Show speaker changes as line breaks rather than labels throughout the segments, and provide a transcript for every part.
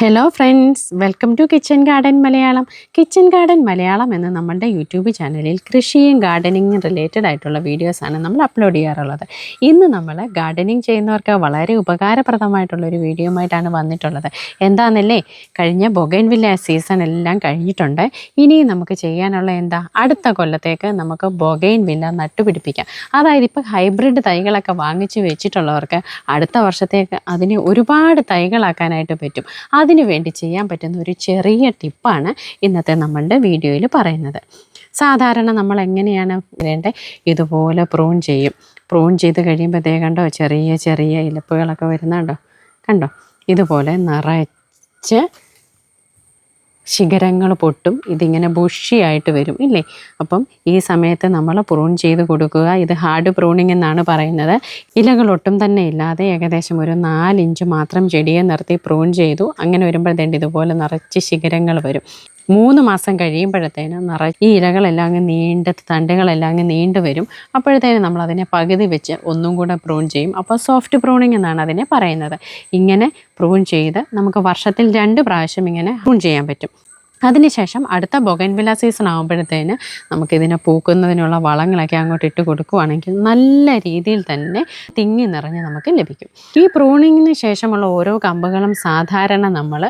Hello friends welcome to kitchen garden Malayalam kitchen garden Malayalam എന്ന നമ്മുടെ YouTube ചാനലിൽ കൃഷിയും ഗാർഡനിങ്ങും റിലേറ്റഡ് ആയിട്ടുള്ള വീഡിയോസാണ് നമ്മൾ അപ്ലോഡ് ചെയ്യാറുള്ളത്. ഇന്ന് നമ്മൾ ഗാർഡനിങ് ചെയ്യുന്നവർക്ക് വളരെ ഉപകാരപ്രദമായിട്ടുള്ള ഒരു വീഡിയോയുമായിട്ടാണ് വന്നിട്ടുള്ളത്. എന്താണെന്നല്ലേ കഴിഞ്ഞ ബൊഗൈൻവില്ല സീസൺ എല്ലാം കഴിഞ്ഞിട്ടുണ്ട്. ഇനി നമുക്ക് ചെയ്യാനുള്ള എന്താ? അടുത്ത കൊല്ലത്തേക്ക് നമുക്ക് ബൊഗൈൻ വില്ല നട്ടുപിടിപ്പിക്കാം. അതായത് ഇപ്പോൾ ഹൈബ്രിഡ് തൈകളൊക്കെ വാങ്ങിച്ച് വെച്ചിട്ടുള്ളവർക്ക് അടുത്ത വർഷത്തേക്ക് അതിനെ ഒരുപാട് തൈകളാക്കാനായിട്ട് പറ്റും. അതിനു വേണ്ടി ചെയ്യാൻ പറ്റുന്ന ഒരു ചെറിയ ടിപ്പാണ് ഇന്നത്തെ നമ്മളുടെ വീഡിയോയിൽ പറയുന്നത്. സാധാരണ നമ്മൾ എങ്ങനെയാണ് വേണ്ടത് ഇതുപോലെ പ്രൂൺ ചെയ്യും. പ്രൂൺ ചെയ്ത് കഴിയുമ്പോഴത്തേ കണ്ടോ? ചെറിയ ചെറിയ ഇലപ്പുകളൊക്കെ വരുന്നുണ്ടോ? കണ്ടോ? ഇതുപോലെ നിറച്ച് ശിഖരങ്ങൾ പൊട്ടും ഇതിങ്ങനെ ബുഷിയായിട്ട് വരും ഇല്ലേ? അപ്പം ഈ സമയത്ത് നമ്മൾ പ്രൂൺ ചെയ്ത് കൊടുക്കുക. ഇത് ഹാർഡ് പ്രൂണിംഗ് എന്നാണ് പറയുന്നത്. ഇലകൾ ഒട്ടും തന്നെ ഇല്ലാതെ ഏകദേശം ഒരു നാലിഞ്ച് മാത്രം ചെടിയെ നിർത്തി പ്രൂൺ ചെയ്തു. അങ്ങനെ വരുമ്പോഴത്തേണ്ട് ഇതുപോലെ നിറച്ച് ശിഖരങ്ങൾ വരും. മൂന്ന് മാസം കഴിയുമ്പോഴത്തേന് നിറ ഈ ഇലകളെല്ലാം അങ്ങ് നീണ്ട് തണ്ടുകളെല്ലാം അങ്ങ് നീണ്ടു വരും. അപ്പോഴത്തേനും നമ്മൾ അതിനെ പകുതി വെച്ച് ഒന്നും കൂടെ പ്രൂൺ ചെയ്യും. അപ്പോൾ സോഫ്റ്റ് പ്രൂണിംഗ് എന്നാണ് അതിനെ പറയുന്നത്. ഇങ്ങനെ പ്രൂൺ ചെയ്ത് നമുക്ക് വർഷത്തിൽ രണ്ട് പ്രാവശ്യം ഇങ്ങനെ പ്രൂൺ ചെയ്യാൻ പറ്റും. അതിനുശേഷം അടുത്ത ബൊഗൻവില സീസൺ ആകുമ്പോഴത്തേന് നമുക്കിതിനെ പൂക്കുന്നതിനുള്ള വളങ്ങളൊക്കെ അങ്ങോട്ട് ഇട്ട് കൊടുക്കുകയാണെങ്കിൽ നല്ല രീതിയിൽ തന്നെ തിങ്ങി നിറഞ്ഞ് നമുക്ക് ലഭിക്കും. ഈ പ്രൂണിങ്ങിന് ശേഷമുള്ള ഓരോ കമ്പുകളും സാധാരണ നമ്മൾ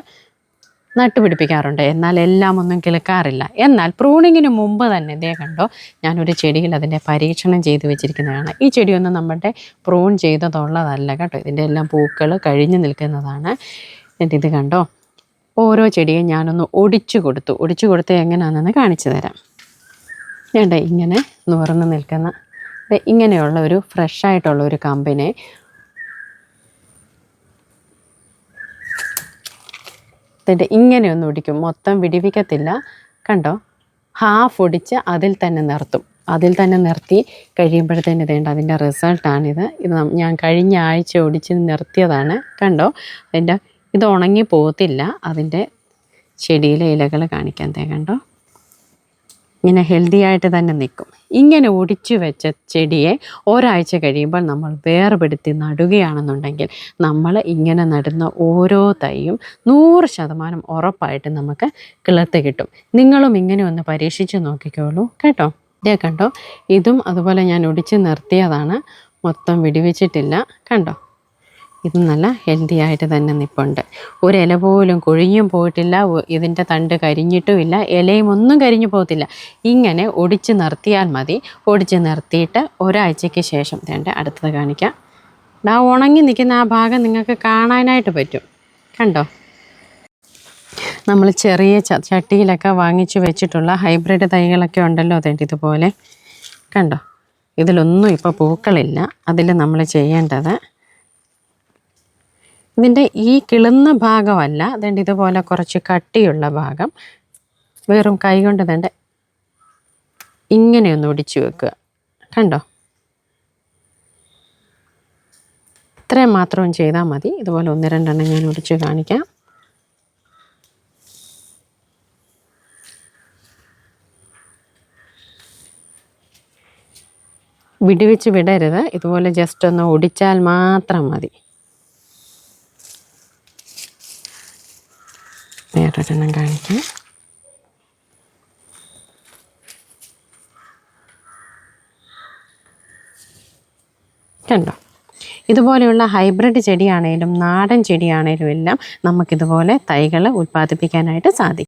നട്ടുപിടിപ്പിക്കാറുണ്ട്. എന്നാൽ എല്ലാം ഒന്നും കിളുക്കാറില്ല. എന്നാൽ പ്രൂണിങ്ങിന് മുമ്പ് തന്നെ ഇതേ കണ്ടോ ഞാനൊരു ചെടിയിൽ അതിന്റെ പരീക്ഷണം ചെയ്തു വെച്ചിരിക്കുന്നതാണ്. ഈ ചെടിയൊന്നും നമ്മുടെ പ്രൂൺ ചെയ്തതുള്ളതല്ല കേട്ടോ. ഇതിന്റെ എല്ലാം പൂക്കൾ കഴിഞ്ഞു നിൽക്കുന്നതാണ്. എന്നിട്ട് ഇത് കണ്ടോ ഓരോ ചെടിയും ഞാനൊന്ന് ഒടിച്ചു കൊടുത്തു. ഒടിച്ചു കൊടുത്ത് എങ്ങനെയാണെന്ന് കാണിച്ചു തരാം. വേണ്ട ഇങ്ങനെ നുറന്ന് നിൽക്കുന്ന ഇങ്ങനെയുള്ള ഒരു ഫ്രഷായിട്ടുള്ള ഒരു കമ്പിനെ ഇതിന്റെ ഇങ്ങനെ ഒന്ന് ഒടിക്കും മൊത്തം വിടിവിക്കത്തില്ല. കണ്ടോ? ഹാഫ് ഒടിച്ച് അതിൽ തന്നെ നിർത്തും. അതിൽ തന്നെ നിർത്തി കഴിയുമ്പോഴത്തേന് ഇതേണ്ട അതിന്റെ റിസൾട്ടാണിത്. ഇത് ഞാൻ കഴിഞ്ഞ ആഴ്ച ഒടിച്ച് നിർത്തിയതാണ്. കണ്ടോ? അതിന്റെ ഇത് ഉണങ്ങി പോകത്തില്ല അതിന്റെ ചെടിയിലെ ഇലകൾ കാണിക്കാൻ തേ കണ്ടോ? ഇങ്ങനെ ഹെൽത്തി ആയിട്ട് തന്നെ നിൽക്കും. ഇങ്ങനെ ഒടിച്ചു വെച്ച ചെടിയെ ഒരാഴ്ച കഴിയുമ്പോൾ നമ്മൾ വേർപെടുത്തി നടുകയാണെന്നുണ്ടെങ്കിൽ നമ്മൾ ഇങ്ങനെ നടുന്ന ഓരോ തൈയും നൂറ് ശതമാനം ഉറപ്പായിട്ട് നമുക്ക് കിളത്ത് കിട്ടും. നിങ്ങളും ഇങ്ങനെ ഒന്ന് പരീക്ഷിച്ച് നോക്കിക്കോളൂ കേട്ടോ. ഇതേ കണ്ടോ? ഇതും അതുപോലെ ഞാൻ ഒടിച്ച് നിർത്തിയതാണ്. മൊത്തം വിടിവിച്ചിട്ടില്ല. കണ്ടോ? ഇത് നല്ല ഹെൽത്തി ആയിട്ട് തന്നെ നിൽപ്പുണ്ട് ഒരു ഇല പോലും കൊഴിഞ്ഞും പോയിട്ടില്ല ഇതിന്റെ തണ്ട് കരിഞ്ഞിട്ടുമില്ല ഇലയും ഒന്നും കരിഞ്ഞു പോകത്തില്ല. ഇങ്ങനെ ഒടിച്ച് നിർത്തിയാൽ മതി. ഒടിച്ച് നിർത്തിയിട്ട് ഒരാഴ്ചയ്ക്ക് ശേഷം തേണ്ട അടുത്തത് കാണിക്കാം. ഡാ ഉണങ്ങി നിൽക്കുന്ന ആ ഭാഗം നിങ്ങൾക്ക് കാണാനായിട്ട് പറ്റും. കണ്ടോ? നമ്മൾ ചെറിയ ചട്ടിയിലൊക്കെ വാങ്ങിച്ചു വെച്ചിട്ടുള്ള ഹൈബ്രിഡ് തൈകളൊക്കെ ഉണ്ടല്ലോ അതേണ്ട ഇതുപോലെ. കണ്ടോ? ഇതിലൊന്നും ഇപ്പോൾ പൂക്കളില്ല. അതിൽ നമ്മൾ ചെയ്യേണ്ടത് ഇതിന്റെ ഈ കിളുന്ന ഭാഗമല്ല. അതുകൊണ്ട് ഇതുപോലെ കുറച്ച് കട്ടിയുള്ള ഭാഗം. വെറും കൈ കൊണ്ട് തന്നെ ഇങ്ങനെ ഒന്ന് ഒടിച്ചു വെക്കുക. കണ്ടോ? ഇത്രയും മാത്രം ചെയ്താൽ മതി. ഇതുപോലെ ഒന്ന് രണ്ടെണ്ണം ഞാൻ ഒടിച്ച് കാണിക്കാം. വിടുവിച്ച് വിടരുത്. ഇതുപോലെ ജസ്റ്റ് ഒന്ന് ഒടിച്ചാൽ മാത്രം മതി. വേറൊരെണ്ണം കാണിക്കാം. കണ്ടോ? ഇതുപോലെയുള്ള ഹൈബ്രിഡ് ചെടിയാണേലും നാടൻ ചെടിയാണേലും എല്ലാം നമുക്കിതുപോലെ തൈകൾ ഉൽപ്പാദിപ്പിക്കാനായിട്ട് സാധിക്കും.